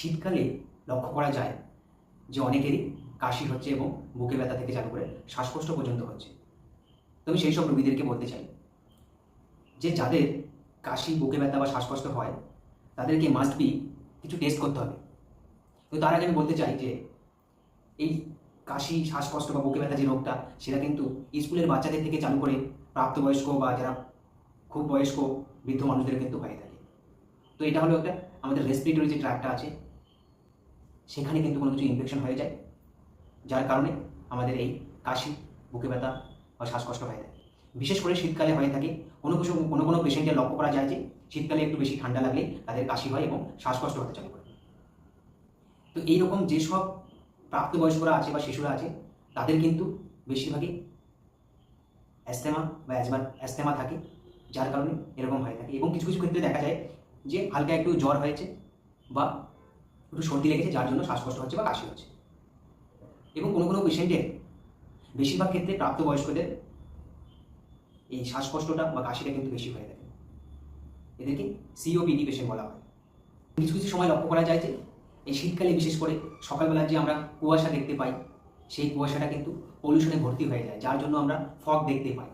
শীতকালে লক্ষ্য করা যায় যে অনেকেরই কাশি হচ্ছে এবং বুকে ব্যথা থেকে চালু করে শ্বাসকষ্ট পর্যন্ত হচ্ছে। তবে সেই সব রোগীদেরকে বলতে চাই যে যাদের কাশি, বুকে ব্যথা বা শ্বাসকষ্ট হয়, তাদেরকে মাস্ট বি কিছু টেস্ট করতে হবে। তো তার আগে আমি বলতে চাই যে এই কাশি, শ্বাসকষ্ট বা বুকে ব্যথা যে রোগটা, সেটা কিন্তু স্কুলের বাচ্চাদের থেকে চালু করে প্রাপ্তবয়স্ক বা যারা খুব বয়স্ক বৃদ্ধ মানুষদের কিন্তু হয়ে থাকে। তো এটা হলো একটা আমাদের রেসপিরেটরি যে ট্র্যাকটা আছে সেখানে কিন্তু কোনো কিছু ইনফেকশন হয়ে যায়, যার কারণে আমাদের এই কাশি, বুকে ব্যথা বা শ্বাসকষ্ট হয়ে থাকে বিশেষ করে শীতকালে হয়ে থাকে, কোনো কিছু, কোনো কোনো পেশেন্টকে লক্ষ্য করা যায় যে শীতকালে একটু বেশি ঠান্ডা লাগলে তাদের কাশি হয় এবং শ্বাসকষ্ট হতে চালু করে। তো এইরকম যেসব প্রাপ্তবয়স্করা আছে বা শিশুরা আছে, তাদের কিন্তু বেশিরভাগই অ্যাস্থেমা বা অ্যাজমার অ্যাস্থেমা থাকে, যার কারণে এরকম হয়ে থাকে। এবং কিছু কিছু ক্ষেত্রে দেখা যায় যে হালকা একটু জ্বর হয়েছে বা একটু সর্দি লেগেছে, যার জন্য শ্বাসকষ্ট হচ্ছে বা কাশি হচ্ছে। এবং কোনো কোনো পেশেন্টের বেশিরভাগ ক্ষেত্রে প্রাপ্তবয়স্কদের এই শ্বাসকষ্টটা বা কাশিটা কিন্তু বেশি হয়ে থাকে। এদেরকে সিওপিডি পেশেন্ট বলা হয়। কিছু কিছু সময় লক্ষ্য করা যায় যে, এই শীতকালে বিশেষ করে সকালবেলা যে আমরা কুয়াশা দেখতে পাই, সেই কুয়াশাটা কিন্তু পলিউশনে ভর্তি হয়ে যায়, যার জন্য আমরা ফগ দেখতে পাই।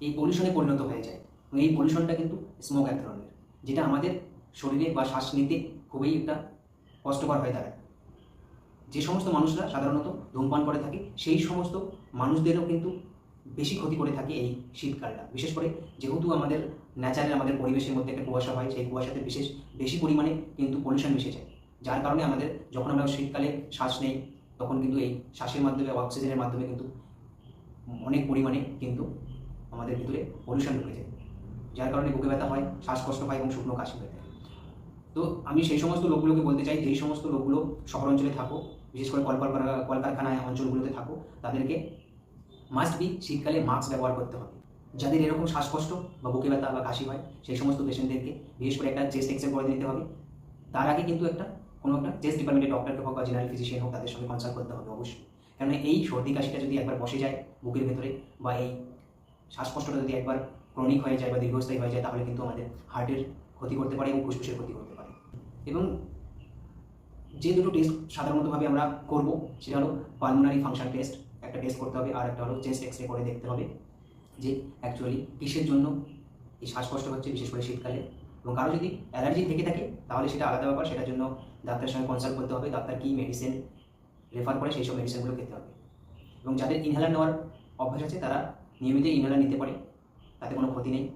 এই পলিউশনে পরিণত হয়ে যায়। এবং এই পলিউশনটা কিন্তু স্মোক এক ধরনের, যেটা আমাদের শরীরে বা শ্বাস নিতে খুবই একটা কষ্টকর হয়ে দাঁড়ায় যে সমস্ত মানুষরা সাধারণত ধূমপান করে থাকে, সেই সমস্ত মানুষদেরও কিন্তু বেশি ক্ষতি করে থাকে এই শীতকালটা। বিশেষ করে যেহেতু আমাদের ন্যাচারাল আমাদের পরিবেশের মধ্যে একটা কুয়াশা হয়, সেই কুয়াশাতে বিশেষ বেশি পরিমাণে কিন্তু পলিউশন মিশে যায়। যার কারণে আমাদের যখন আমরা শীতকালে শ্বাস নেই, তখন কিন্তু এই শ্বাসের মাধ্যমে অক্সিজেনের মাধ্যমে কিন্তু অনেক পরিমাণে কিন্তু আমাদের ভিতরে পলিউশন ঢুকে যায়। যার কারণে বুকে ব্যথা হয়, শ্বাসকষ্ট হয় এবং শুকনো কাশি হয়ে থাকে তো আমি সেই সমস্ত লোকগুলোকে বলতে চাই, যেই সমস্ত লোকগুলো শহর অঞ্চলে থাকো, বিশেষ করে কলকারখানা, কলকারখানায় অঞ্চলগুলোতে থাকো, তাদেরকে মাস্ট বি শীতকালে মাস্ক ব্যবহার করতে হবে। যাদের এরকম শ্বাসকষ্ট বা বুকে ব্যথা বা কাশি হয়, সেই সমস্ত পেশেন্টদেরকে বিশেষ করে একটা চেস্ট এক্সরে করে নিতে হবে। তার আগে কিন্তু একটা, কোনো একটা চেস্ট ডিপার্টমেন্টের ডক্টরকে হোক বা জেনারেল ফিজিশিয়ান হোক, তাদের সঙ্গে কনসাল্ট করতে হবে অবশ্যই। কারণ এই সর্দি কাশিটা যদি একবার বসে যায় বুকের ভেতরে বা এই শ্বাসকষ্টটা যদি একবার ক্রনিক হয়ে যায় বা দীর্ঘস্থায়ী হয়ে যায়, তাহলে কিন্তু আমাদের হার্টের ক্ষতি করতে পারে এবং ফুসফুসের ক্ষতি করতে পারে। এবং যে দুটো টেস্ট সাধারণতভাবে আমরা করব, সেটা হলো পালমোনারি ফাংশন টেস্ট একটা টেস্ট করতে হবে, আর একটা হলো চেস্ট এক্স রে করে দেখতে হবে যে অ্যাকচুয়ালি কিসের জন্য এই শ্বাসকষ্ট হচ্ছে, বিশেষ করে শীতকালে। এবং কারও যদি অ্যালার্জি থেকে থাকে, তাহলে সেটা আলাদা ব্যাপার, সেটার জন্য ডাক্তারের সঙ্গে কনসাল্ট করতে হবে, ডাক্তার কী মেডিসিন রেফার করে, সেই সব মেডিসিনগুলো খেতে হবে। এবং যাদের ইনহেলার নেওয়ার অভ্যাস আছে, তারা নিয়মিত ইনহেলার নিতে পারে, তাতে কোনো ক্ষতি নেই।